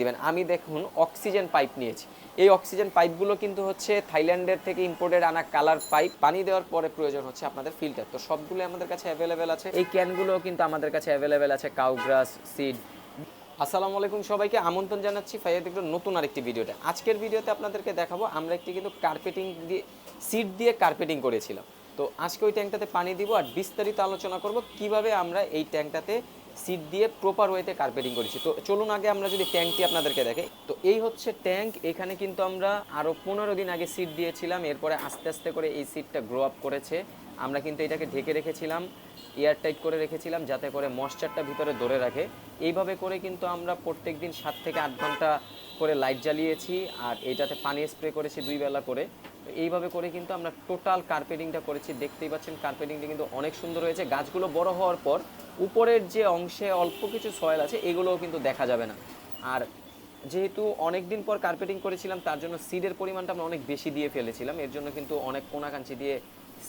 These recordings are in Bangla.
দিবেন। আমি দেখুন অক্সিজেন পাইপ নিয়েছি। এই অক্সিজেন পাইপগুলো কিন্তু হচ্ছে থাইল্যান্ডের থেকে ইম্পোর্টেড আনা কালার পাইপ। পানি দেওয়ার পরে প্রয়োজন হচ্ছে আপনাদের ফিল্টার। তো সবগুলো আমাদের কাছে অ্যাভেলেবেল আছে। এই ক্যানগুলো কিন্তু আমাদের কাছে অ্যাভেলেবেল আছে, কাউগ্রাস, সিড। আসসালামু আলাইকুম সবাইকে। আমন্ত্রণ জানাচ্ছি ফাইয়াদ এগ্রোর নতুন আরেকটি ভিডিওটা আজকের ভিডিওতে আপনাদেরকে দেখাবো, আমরা একটি কিন্তু কার্পেটিং দিয়ে সিট দিয়ে কার্পেটিং করেছিলাম। তো আজকে ওই ট্যাঙ্কটাতে পানি দিব আর বিস্তারিত আলোচনা করব কীভাবে আমরা এই ট্যাঙ্কটাতে সিট দিয়ে প্রপার ওয়েতে কার্পেটিং করেছি। তো চলুন আগে আমরা যদি ট্যাঙ্কটি আপনাদেরকে দেখে তো এই হচ্ছে ট্যাঙ্ক এখানে কিন্তু আমরা আরও পনেরো দিন আগে সিট দিয়েছিলাম, এরপরে আস্তে আস্তে করে এই সিটটা গ্রো আপ করেছে। আমরা কিন্তু এটাকে ঢেকে রেখেছিলাম এয়ার টাইট করে রেখেছিলাম, যাতে করে ময়শ্চারটা ভিতরে ধরে রাখে। এইভাবে করে কিন্তু আমরা প্রত্যেক দিন সাত থেকে আট ঘণ্টা করে লাইট জ্বালিয়েছি, আর এটাতে পানি স্প্রে করেছি দুই বেলা করে। এইভাবে করে কিন্তু আমরা টোটাল কার্পেটিংটা করেছি। দেখতেই পাচ্ছেন কার্পেটিংটা কিন্তু অনেক সুন্দর হয়েছে। গাছগুলো বড় হওয়ার পর উপরের যে অংশে অল্প কিছু সয়েল আছে, এগুলোও কিন্তু দেখা যাবে না। আর যেহেতু অনেক দিন পর কার্পেটিং করেছিলাম, তার জন্য সিডের পরিমাণটা আমরা অনেক বেশি দিয়ে ফেলেছিলাম। এর জন্য কিন্তু অনেক কোনাকাঞ্চি দিয়ে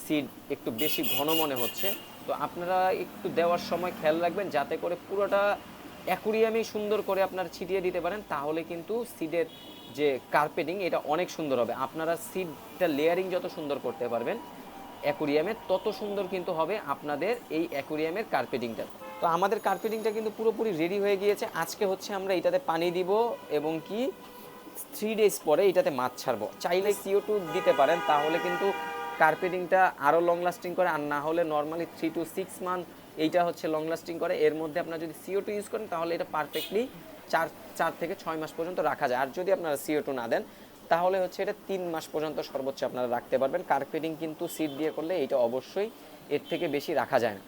সিড একটু বেশি ঘন মনে হচ্ছে। তো আপনারা একটু দেওয়ার সময় খেয়াল রাখবেন, যাতে করে পুরোটা অ্যাকুরিয়ামে সুন্দর করে আপনারা ছিটিয়ে দিতে পারেন। তাহলে কিন্তু সিডের যে কার্পেটিং এটা অনেক সুন্দর হবে। আপনারা সিডটা লেয়ারিং যত সুন্দর করতে পারবেন অ্যাকুরিয়ামে, তত সুন্দর কিন্তু হবে আপনাদের এই অ্যাকুরিয়ামের কার্পেটিংটা। তো আমাদের কার্পেটিংটা কিন্তু পুরোপুরি রেডি হয়ে গিয়েছে। আজকে হচ্ছে আমরা এটাতে পানি দিব এবং কি থ্রি ডেজ পরে এটাতে মাছ ছাড়বো। চাইলে সিও টু দিতে পারেন, তাহলে কিন্তু কার্পেটিংটা আরও লং লাস্টিং করে, আর না হলে normally three to six month এইটা হচ্ছে লং লাস্টিং করে। এর মধ্যে আপনারা যদি সিও টু ইউজ করেন, তাহলে এটা পারফেক্টলি চার চার থেকে ছয় মাস পর্যন্ত রাখা যায়। আর যদি আপনারা সিও টু না দেন তাহলে হচ্ছে এটা তিন মাস পর্যন্ত সর্বোচ্চ আপনারা রাখতে পারবেন। কার্পেটিং কিন্তু সিট দিয়ে করলে এটা অবশ্যই এর থেকে বেশি রাখা যায় না।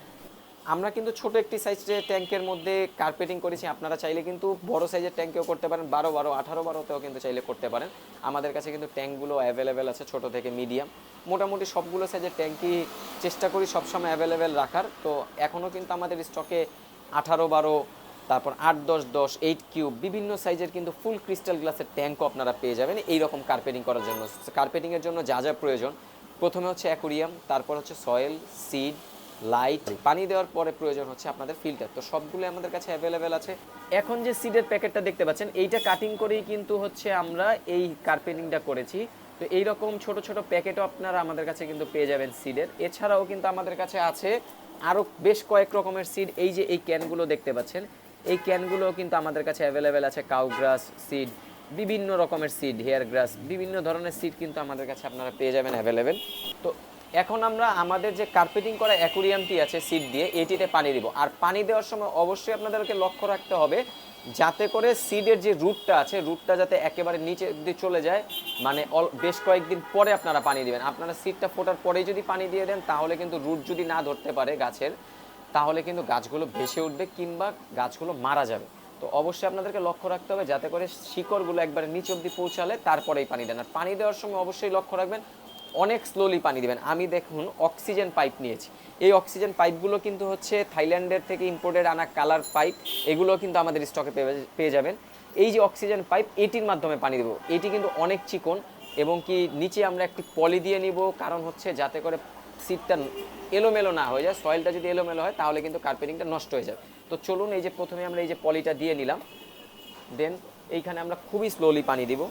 আমরা কিন্তু ছোট একটি সাইজের ট্যাঙ্কের মধ্যে কার্পেটিং করেছি, আপনারা চাইলে কিন্তু বড় সাইজের ট্যাঙ্কেও করতে পারেন, বারো বারো, আঠারো বারোতেও কিন্তু চাইলে করতে পারেন। আমাদের কাছে কিন্তু ট্যাঙ্কগুলো অ্যাভেলেবেল আছে ছোট থেকে মিডিয়াম মোটামুটি সবগুলো সাইজের ট্যাঙ্কই চেষ্টা করি সবসময় অ্যাভেলেবেল রাখার। তো এখনও কিন্তু আমাদের স্টকে আঠারো বারো তারপর আট, দশ দশ এইট কিউব বিভিন্ন সাইজের কিন্তু ফুল ক্রিস্টাল গ্লাসের ট্যাঙ্কও আপনারা পেয়ে যাবেন এই রকম কার্পেটিং করার জন্য। কার্পেটিংয়ের জন্য যা যা প্রয়োজন। প্রথমে হচ্ছে অ্যাকুরিয়াম তারপর হচ্ছে সয়েল সিড লাইট পানি দেওয়ার পরে প্রয়োজন হচ্ছে আপনাদের ফিল্টার তো সবগুলো আমাদের কাছে অ্যাভেলেবেল আছে। এখন যে সিডের প্যাকেটটা দেখতে পাচ্ছেন, এইটা কাটিং করেই কিন্তু হচ্ছে আমরা এই কার্পেটিংটা করেছি। তো এই রকম ছোট ছোট প্যাকেটও আপনারা আমাদের কাছে কিন্তু পেয়ে যাবেন সিডের এছাড়াও কিন্তু আমাদের কাছে আছে আরও বেশ কয়েক রকমের সিড এই যে এই ক্যানগুলো দেখতে পাচ্ছেন এই ক্যানগুলো কিন্তু আমাদের কাছে অ্যাভেলেবেল আছে কাউগ্রাস সিড বিভিন্ন রকমের সিড হেয়ার গ্রাস বিভিন্ন ধরনের সিড কিন্তু আমাদের কাছে আপনারা পেয়ে যাবেন অ্যাভেলেবেল তো এখন আমরা আমাদের যে কার্পেটিং করা অ্যাকুরিয়ামটি আছে সিট দিয়ে, এটিতে পানি দিব। আর পানি দেওয়ার সময় অবশ্যই আপনাদেরকে লক্ষ্য রাখতে হবে, যাতে করে সিডের যে রুটটা আছে রুটটা যাতে একেবারে নিচে অব্দি চলে যায় মানে অল- বেশ কয়েকদিন পরে আপনারা পানি দিবেন। আপনারা সিডটা ফোটার পরেই যদি পানি দিয়ে দেন, তাহলে কিন্তু রুট যদি না ধরতে পারে গাছের তাহলে কিন্তু গাছগুলো ভেসে উঠবে কিংবা গাছগুলো মারা যাবে। তো অবশ্যই আপনাদেরকে লক্ষ্য রাখতে হবে যাতে করে শিকড়গুলো একবারে নিচ অব্দি পৌঁছালে তারপরেই পানি দেন। আর পানি দেওয়ার সময় অবশ্যই লক্ষ্য রাখবেন, অনেক স্লোলি পানি দিবেন। আমি দেখুন অক্সিজেন পাইপ নিয়েছি। এই অক্সিজেন পাইপগুলো কিন্তু হচ্ছে থাইল্যান্ডের থেকে ইম্পোর্টেড আনা কালার পাইপ এগুলো কিন্তু আমাদের স্টকে পেয়ে যাবেন। এই যে অক্সিজেন পাইপ এটির মাধ্যমে পানি দেবো। এটি কিন্তু অনেক চিকন এবং কি নিচে আমরা একটি পলি দিয়ে নিব, কারণ হচ্ছে যাতে করে সিটটা এলোমেলো না হয়ে যায় সয়েলটা যদি এলোমেলো হয়, তাহলে কিন্তু কার্পেটিংটা নষ্ট হয়ে যাবে। তো চলুন এই যে প্রথমে আমরা এই যে পলিটা দিয়ে নিলাম। দেন এইখানে আমরা খুবই স্লোলি পানি দিব।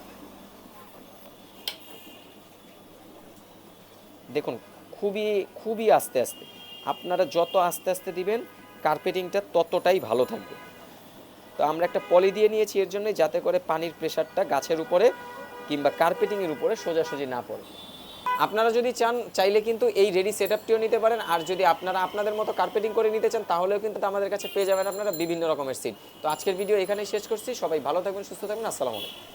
দেখুন, খুবই খুবই আস্তে আস্তে। আপনারা যত আস্তে আস্তে দিবেন কার্পেটিংটা ততটাই ভালো থাকবে। তো আমরা একটা পলি দিয়ে নিয়েছি, এর জন্য যাতে করে পানির প্রেশারটা গাছের উপরে কিংবা কার্পেটিংয়ের উপরে সোজাসুজি না পড়ে। আপনারা যদি চান, চাইলে কিন্তু এই রেডি সেট আপটিও নিতে পারেন। আর যদি আপনারা আপনাদের মতো কার্পেটিং করে নিতে চান, তাহলেও কিন্তু আমাদের কাছে পেয়ে যাবেন আপনারা বিভিন্ন রকমের সিট তো আজকের ভিডিও এখানেই শেষ করছি। সবাই ভালো থাকবেন, সুস্থ থাকবেন। আসসালামু আলাইকুম।